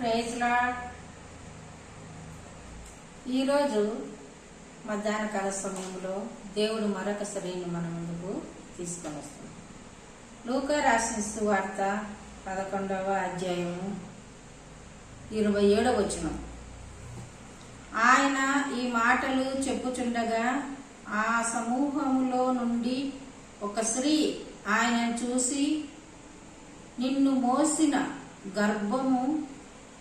ప్రేజ్లా ఈరోజు మధ్యాహ్న కాల సమయంలో దేవుడు మరొక స్త్రీని మన ముందుకు తీసుకొని వస్తున్నాం లూకా రాసిన సువార్త పదకొండవ అధ్యాయము ఇరవై ఏడవ వచనం. ఆయన ఈ మాటలు చెప్పుచుండగా ఆ సమూహములో నుండి ఒక స్త్రీ ఆయనను చూసి నిన్ను మోసిన గర్భము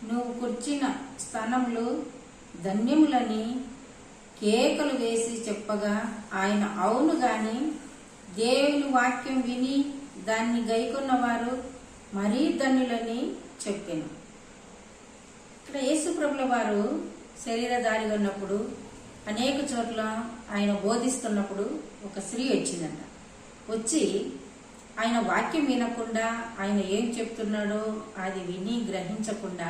నువ్వు కూర్చిన స్థానంలో ధన్యములని కేకలు వేసి చెప్పగా ఆయన అవును గాని దేవుని వాక్యం విని దాన్ని గైకొన్నవారు మరీ ధన్యులని చెప్పాను. ఇక్కడ యేసుప్రభుల వారు శరీరధారిగా ఉన్నప్పుడు అనేక చోట్ల ఆయన బోధిస్తున్నప్పుడు ఒక స్త్రీ వచ్చిందంట. వచ్చి ఆయన వాక్యం వినకుండా ఆయన ఏం చెప్తున్నాడో అది విని గ్రహించకుండా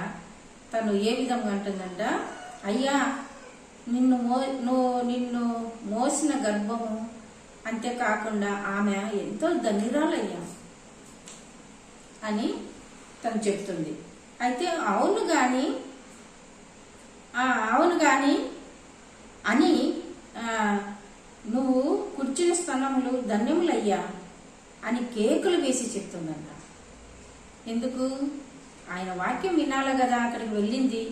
తను ఏ విధంగా అంటుందంట అయ్యా నిన్ను మో నువ్వు నిన్ను మోసిన గర్భము అంతేకాకుండా ఆమె ఎంతో ధనిరాలయ్యా అని తను చెప్తుంది. అయితే అవును కానీ ఆ, అవును కానీ అని నువ్వు కూర్చున్న స్థలములు ధన్యములయ్యా. అని కేకులు వేసి చెప్తుందంట. ఎందుకు? ఆయన వాక్యం వినాలి కదా అక్కడికి వెళ్ళింది.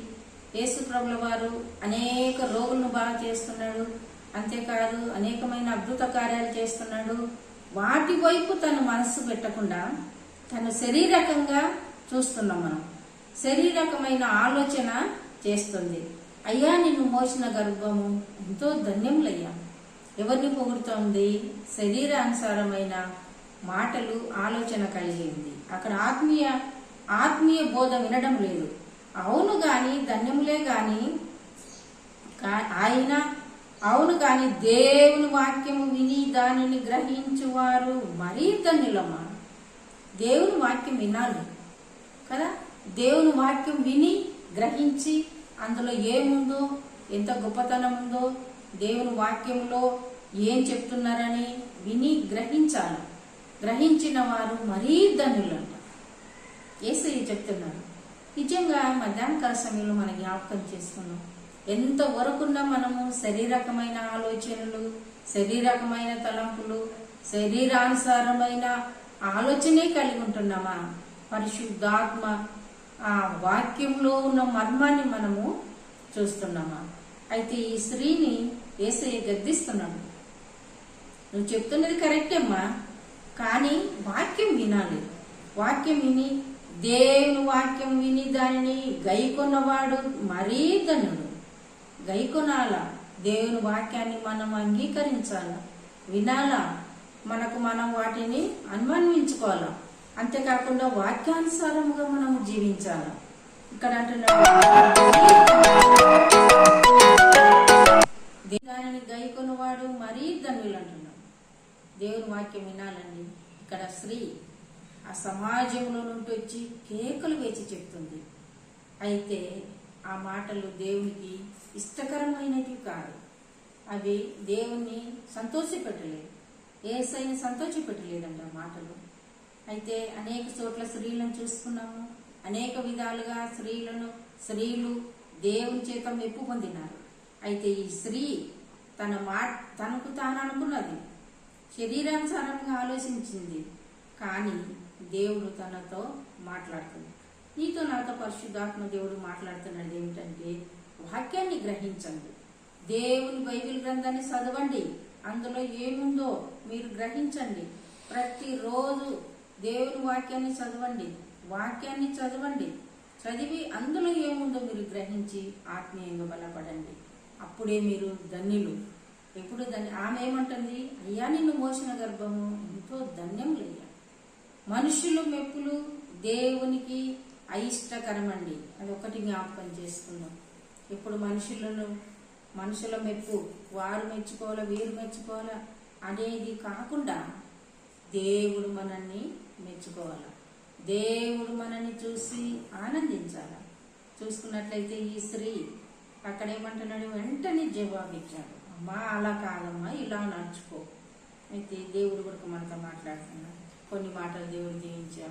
యేసు ప్రభుల వారు అనేక రోగులను బాగా చేస్తున్నాడు. అంతేకాదు అనేకమైన అద్భుత కార్యాలు చేస్తున్నాడు. వాటి వైపు తను మనస్సు పెట్టకుండా తను శరీరకంగా చూస్తున్నాం మనం. శరీరకమైన ఆలోచన చేస్తుంది. అయ్యా నిన్ను మోసిన గర్భము ఎంతో ధన్యములయ్యా. ఎవరిని పొగుడుతోంది? శరీరానుసారమైన మాటలు ఆలోచన కలిగింది. అక్కడ ఆత్మీయ ఆత్మీయ బోధ వినడం లేదు. అవును గాని ధన్యములే గాని కా- ఆయన అవును కాని దేవుని వాక్యము విని దానిని గ్రహించువారు మరీ ధన్యులమ్మా. దేవుని వాక్యం వినాలి కదా? దేవుని వాక్యం విని గ్రహించి అందులో ఏముందో ఎంత గొప్పతనం ఉందో దేవుని వాక్యంలో ఏం చెప్తున్నారని విని గ్రహించాలి. గ్రహించిన వారు మరీ ధనులంట. ఏసయ్య చెప్తున్నారు నిజంగా మధ్యాహ్న కాల సమయంలో మనం జ్ఞాపకం చేసుకున్నాం ఎంత వరకున్నా మనము శరీరకమైన ఆలోచనలు శరీరకమైన తలంపులు శరీరానుసారమైన ఆలోచనే కలిగి ఉంటున్నామా? పరిశుద్ధాత్మ ఆ వాక్యంలో ఉన్న మర్మాన్ని మనము చూస్తున్నామా? అయితే ఈ స్త్రీని ఏసయ్య గద్దిస్తున్నాడు నువ్వు చెప్తున్నది కరెక్టే అమ్మా కానీ వాక్యం వినాలి. వాక్యం విని దేవుని వాక్యం విని దానిని గైకొన్నవాడు మరీ ధనుడు. గైకొనాల దేవుని వాక్యాన్ని మనం అంగీకరించాల. వినాలా? మనకు మనం వాటిని అన్వన్వించుకోవాలా అంతేకాకుండా వాక్యానుసారముగా మనం జీవించాల? ఇక్కడ అంటున్నాడు. దానిని గైకొనవాడు మరీ ధనులు అంటున్నాడు దేవుని వాక్యం వినాలండి. ఇక్కడ స్త్రీ ఆ సమాజంలో నుండి వచ్చి కేకలు వేచి చెప్తుంది. అయితే ఆ మాటలు దేవునికి ఇష్టకరమైనవి కాదు. అవి దేవుణ్ణి సంతోషపెట్టలేదు. ఏసైని సంతోషపెట్టలేదండి ఆ మాటలు. అయితే అనేక చోట్ల స్త్రీలను చూసుకున్నాము అనేక విధాలుగా స్త్రీలను స్త్రీలు దేవుని చేత మెప్పు పొందినారు. అయితే ఈ స్త్రీ తన మా తనకు తాను అనుకున్నది శరీరానుసారంగా ఆలోచించింది. కానీ దేవుడు తనతో మాట్లాడుతుంది. నీతో నాతో పరిశుద్ధాత్మ దేవుడు మాట్లాడుతున్నాడు ఏమిటంటే వాక్యాన్ని గ్రహించండి. దేవుని బైబిల్ గ్రంథాన్ని చదవండి. అందులో ఏముందో మీరు గ్రహించండి. ప్రతిరోజు దేవుని వాక్యాన్ని చదవండి. వాక్యాన్ని చదవండి. చదివి అందులో ఏముందో మీరు గ్రహించి ఆత్మీయంగా బలపడండి. అప్పుడే మీరు ధన్యులు. ఎప్పుడు దాన్ని ఆమె ఏమంటుంది? అయ్యా నిన్ను మోసిన గర్భము ఎంతో ధన్యములయ్యా మనుషులు మెప్పులు దేవునికి అయిష్టకరమండి. అది ఒకటి జ్ఞాపకం చేసుకుందాం. ఇప్పుడు మనుషులను మనుషుల మెప్పు వారు మెచ్చుకోవాలా వీరు మెచ్చుకోవాలా అనేది కాకుండా దేవుడు మనల్ని మెచ్చుకోవాలా. దేవుడు మనల్ని చూసి ఆనందించాలా. చూసుకున్నట్లయితే ఈ స్త్రీ అక్కడేమంటున్నాడు వెంటనే జవాబిచ్చాడు. అమ్మా అలా కాదమ్మా ఇలా నడుచుకో. అయితే దేవుడు కూడా మనతో మాట్లాడుతున్నాడు. కొన్ని మాటలు దేవుడు దీవించే